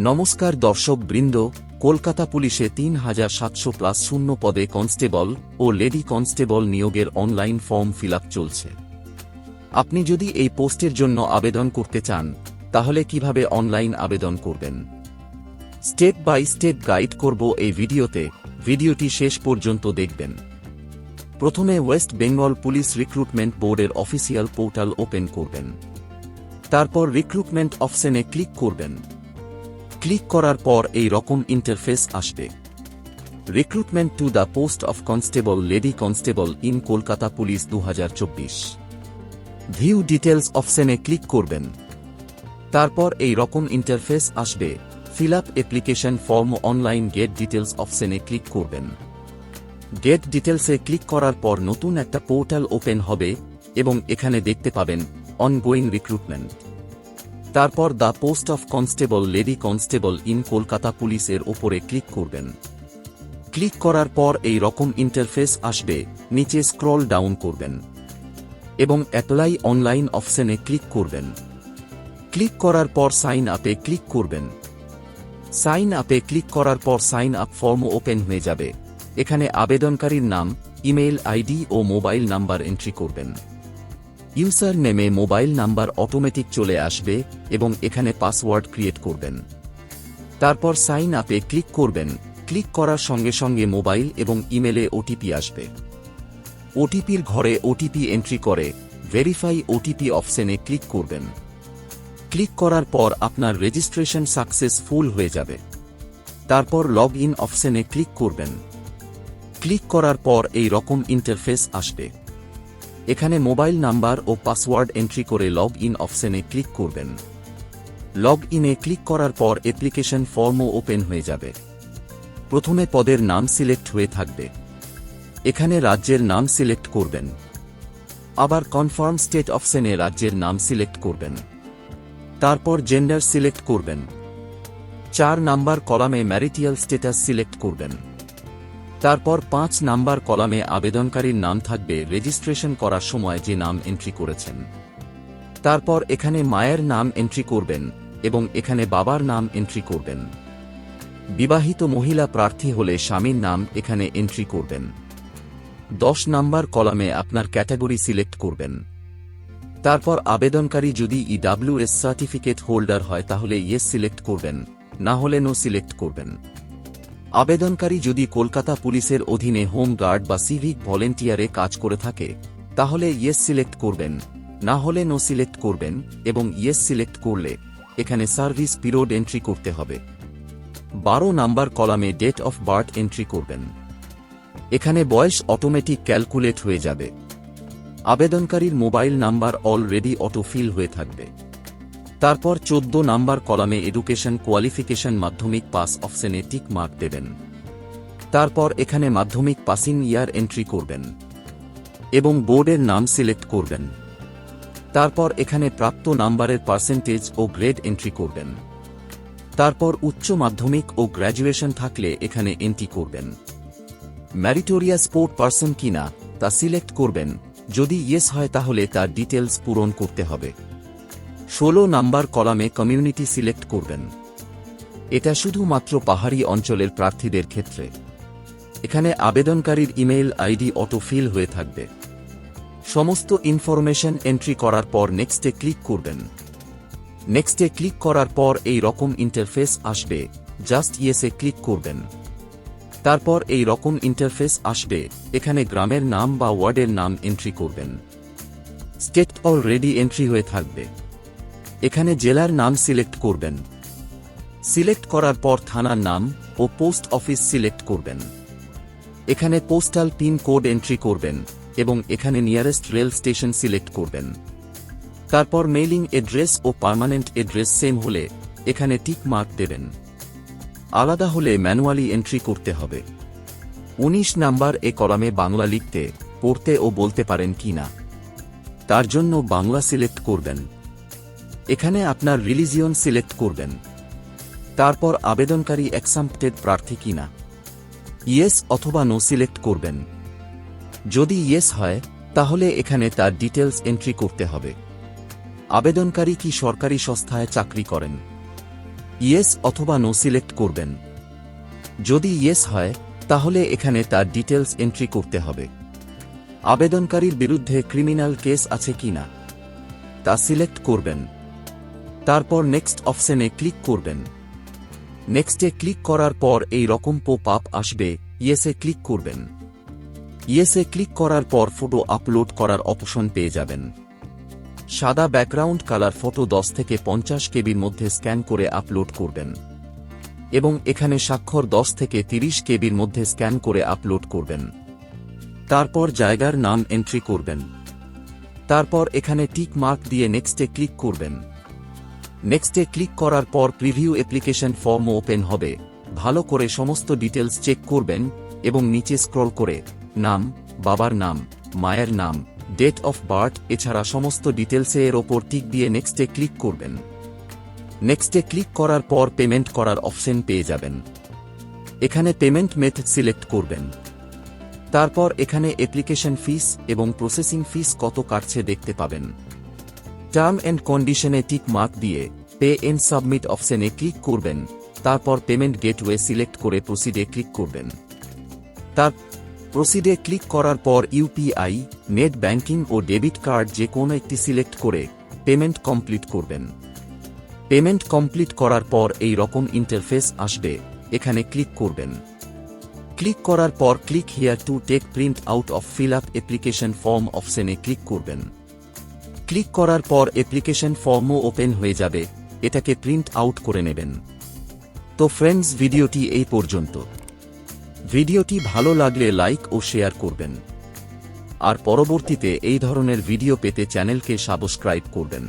নমস্কার দর্শক বৃন্দ, কলকাতা পুলিশে তিন হাজার সাতশো প্লাস শূন্য পদে কনস্টেবল ও লেডি কনস্টেবল নিয়োগের অনলাইন ফর্ম ফিল চলছে। আপনি যদি এই পোস্টের জন্য আবেদন করতে চান, তাহলে কীভাবে অনলাইন আবেদন করবেন? স্টেপ বাই স্টেপ গাইড করব এই ভিডিওতে, ভিডিওটি শেষ পর্যন্ত দেখবেন। প্রথমে ওয়েস্ট বেঙ্গল পুলিশ রিক্রুটমেন্ট বোর্ডের অফিসিয়াল পোর্টাল ওপেন করবেন। তারপর রিক্রুটমেন্ট অপশনে ক্লিক করবেন। ক্লিক করার পর এই রকম ইন্টারফেস আসবে। Recruitment to the post of constable lady constable in Kolkata police দু হাজার চব্বিশ। ভিউ ডিটেলস অপশনে ক্লিক করবেন। তারপর এই রকম ইন্টারফেস আসবে। Fill up application form online get details অপশনে ক্লিক করবেন। গেট ডিটেলসে ক্লিক করার পর নতুন একটা পোর্টাল ওপেন হবে এবং এখানে দেখতে পাবেন অনগোয়িং রিক্রুটমেন্ট তারপর the post of constable lady constable in Kolkata পুলিশের ওপরে ক্লিক করবেন। ক্লিক করার পর এই রকম ইন্টারফেস আসবে, নিচে স্ক্রল ডাউন করবেন এবং অ্যাপ্লাই অনলাইন অপশনে ক্লিক করবেন। ক্লিক করার পর সাইন আপে ক্লিক করবেন। সাইন আপে ক্লিক করার পর সাইন আপ ফর্ম ওপেন হয়ে যাবে। এখানে আবেদনকারীর নাম ইমেল আইডি ও মোবাইল নাম্বার এন্ট্রি করবেন। ইউজার নেমে মোবাইল নাম্বার অটোমেটিক চলে আসবে এবং এখানে পাসওয়ার্ড ক্রিয়েট করবেন। তারপর সাইন আপে ক্লিক করবেন। ক্লিক করার সঙ্গে সঙ্গে মোবাইল এবং ইমেলে ওটিপি আসবে। ওটিপির ঘরে ওটিপি এন্ট্রি করে ভেরিফাই ওটিপি অপশনে ক্লিক করবেন। ক্লিক করার পর আপনার রেজিস্ট্রেশন সাকসেসফুল হয়ে যাবে। তারপর লগ ইন অপশনে ক্লিক করবেন। ক্লিক করার পর এই রকম ইন্টারফেস আসবে। এখানে মোবাইল নাম্বার ও পাসওয়ার্ড এন্ট্রি করে লগ ইন অপশনে ক্লিক করবেন। লগ ইনে ক্লিক করার পর অ্যাপ্লিকেশন ফর্মও ওপেন হয়ে যাবে। প্রথমে পদের নাম সিলেক্ট হয়ে থাকবে। এখানে রাজ্যের নাম সিলেক্ট করবেন। আবার কনফার্ম স্টেট অপশনে রাজ্যের নাম সিলেক্ট করবেন। তারপর জেন্ডার সিলেক্ট করবেন। চার নাম্বার কলামে ম্যারিটিয়াল স্টেটাস সিলেক্ট করবেন। তারপর পাঁচ নাম্বার কলামে আবেদনকারীর নাম থাকবে রেজিস্ট্রেশন করার সময় যে নাম এন্ট্রি করেছেন। তারপর এখানে মায়ের নাম এন্ট্রি করবেন এবং এখানে বাবার নাম এন্ট্রি করবেন। বিবাহিত মহিলা প্রার্থী হলে স্বামীর নাম এখানে এন্ট্রি করবেন। দশ নাম্বার কলামে আপনার ক্যাটাগরি সিলেক্ট করবেন। তারপর আবেদনকারী যদি ইডাব্লিউএস সার্টিফিকেট হোল্ডার হয় তাহলে ইয়েস সিলেক্ট করবেন, না হলে নো সিলেক্ট করবেন। আবেদনকারী যদি কলকাতা পুলিশের অধীনে হোম গার্ড বা সিভিক ভলেন্টিয়ারে কাজ করে থাকে, তাহলে ইয়েস সিলেক্ট করবেন। না হলে নো সিলেক্ট করবেন এবং ইয়েস সিলেক্ট করলে এখানে সার্ভিস পিরিয়ড এন্ট্রি করতে হবে। বারো নাম্বার কলামে ডেট অফ বার্থ এন্ট্রি করবেন। এখানে বয়স অটোমেটিক ক্যালকুলেট হয়ে যাবে। আবেদনকারীর মোবাইল নাম্বার অলরেডি অটোফিল হয়ে থাকবে। তারপর চোদ্দ নাম্বার কলামে এডুকেশন কোয়ালিফিকেশন মাধ্যমিক পাস অপশনে টিক মার্ক দেবেন। তারপর এখানে মাধ্যমিক পাসিং ইয়ার এন্ট্রি করবেন। এবং বোর্ডের নাম সিলেক্ট করবেন। তারপর এখানে প্রাপ্ত নাম্বারের পার্সেন্টেজ ও গ্রেড এন্ট্রি করবেন। তারপর উচ্চ মাধ্যমিক ও গ্র্যাজুয়েশন থাকলে এখানে এন্ট্রি করবেন। ম্যারিটোরিয়া স্পোর্ট পার্সন কিনা তা সিলেক্ট করবেন। যদি ইয়েস হয় তাহলে তার ডিটেলস পূরণ করতে হবে। ষোলো নাম্বার কলামে কমিউনিটি সিলেক্ট করবেন। এটা শুধুমাত্র পাহাড়ি অঞ্চলের প্রার্থীদের ক্ষেত্রে। এখানে আবেদনকারীর ইমেইল আইডি অটোফিল হয়ে থাকবে। সমস্ত ইনফরমেশন এন্ট্রি করার পর নেক্সটে ক্লিক করবেন। নেক্সটে ক্লিক করার পর এই রকম ইন্টারফেস আসবে, জাস্ট ইয়েসে ক্লিক করবেন। তারপর এই রকম ইন্টারফেস আসবে, এখানে গ্রামের নাম বা ওয়ার্ডের নাম এন্ট্রি করবেন। স্টেট অলরেডি এন্ট্রি হয়ে থাকবে। এখানে জেলার নাম সিলেক্ট করবেন। সিলেক্ট করার পর থানার নাম ও পোস্ট অফিস সিলেক্ট করবেন। এখানে পোস্টাল পিন কোড এন্ট্রি করবেন এবং এখানে নিয়ারেস্ট রেল স্টেশন সিলেক্ট করবেন। তারপর মেইলিং এড্রেস ও পার্মানেন্ট এড্রেস সেম হলে এখানে টিক মার্ক দেবেন। আলাদা হলে ম্যানুয়ালি এন্ট্রি করতে হবে। ১৯ নাম্বার এ কলামে বাংলা লিখতে, পড়তে ও বলতে পারেন কি না তার জন্য বাংলা সিলেক্ট করবেন। এখানে আপনার রিলিজিয়ন সিলেক্ট করবেন। তারপর আবেদনকারী এক্সাম্পটেড প্রার্থী কিনা। ইয়েস অথবা নো সিলেক্ট করবেন। যদি ইয়েস হয়, তাহলে এখানে তার ডিটেলস এন্ট্রি করতে হবে। আবেদনকারী কি সরকারি সংস্থায় চাকরি করেন? ইয়েস অথবা নো সিলেক্ট করবেন। যদি ইয়েস হয়, তাহলে এখানে তার ডিটেলস এন্ট্রি করতে হবে। আবেদনকারীর বিরুদ্ধে ক্রিমিনাল কেস আছে কিনা? তা সিলেক্ট করবেন। তারপর নেক্সট অপশনে ক্লিক করবেন। নেক্সটে ক্লিক করার পর এই রকম পোপ আপ আসবে ইয়েসে ক্লিক করবেন। ইয়েসে ক্লিক করার পর ফটো আপলোড করার অপশন পেয়ে যাবেন। সাদা ব্যাকগ্রাউন্ড কালার ফটো দশ থেকে পঞ্চাশ কেবির মধ্যে স্ক্যান করে আপলোড করবেন। এবং এখানে স্বাক্ষর দশ থেকে তিরিশ কেবির মধ্যে স্ক্যান করে আপলোড করবেন। তারপর জায়গার নাম এন্ট্রি করবেন। তারপর এখানে টিক মার্ক দিয়ে নেক্সটে ক্লিক করবেন। নেক্সটে ক্লিক করার পর প্রিভিউ অ্যাপ্লিকেশন ফর্ম ওপেন হবে। ভালো করে সমস্ত ডিটেলস চেক করবেন এবং নিচে স্ক্রল করে, নাম, বাবার নাম, মায়ের নাম, ডেট অফ বার্থ এছাড়া সমস্ত ডিটেলসে এর ওপর টিক দিয়ে নেক্সটে ক্লিক করবেন। নেক্সটে ক্লিক করার পর পেমেন্ট করার অপশন পেয়ে যাবেন। এখানে পেমেন্ট মেথড সিলেক্ট করবেন। তারপর এখানে অ্যাপ্লিকেশন ফিস এবং প্রসেসিং ফিস কত কাটছে দেখতে পাবেন। টার্ম অ্যান্ড কন্ডিশনে টিক মার্ক দিয়ে পে এন্ড সাবমিট অপশনে ক্লিক করবেন। তারপর পেমেন্ট গেটওয়ে সিলেক্ট করে প্রসিডে ক্লিক করবেন। তার প্রসিডে ক্লিক করার পর ইউপিআই নেট ব্যাংকিং ও ডেবিট কার্ড যে কোনো একটি সিলেক্ট করে পেমেন্ট কমপ্লিট করবেন। পেমেন্ট কমপ্লিট করার পর এই রকম ইন্টারফেস আসবে। এখানে ক্লিক করবেন। ক্লিক করার পর click here to take print out of fill up application form অপশনে ক্লিক করবেন। ক্লিক করার পর অ্যাপ্লিকেশন ফর্মও ওপেন হয়ে যাবে, এটাকে প্রিন্ট আউট করে নেবেন। তো ফ্রেন্ডস, ভিডিওটি এই পর্যন্ত। ভিডিওটি ভালো লাগলে লাইক ও শেয়ার করবেন। আর পরবর্তীতে এই ধরনের ভিডিও পেতে চ্যানেলকে সাবস্ক্রাইব করবেন।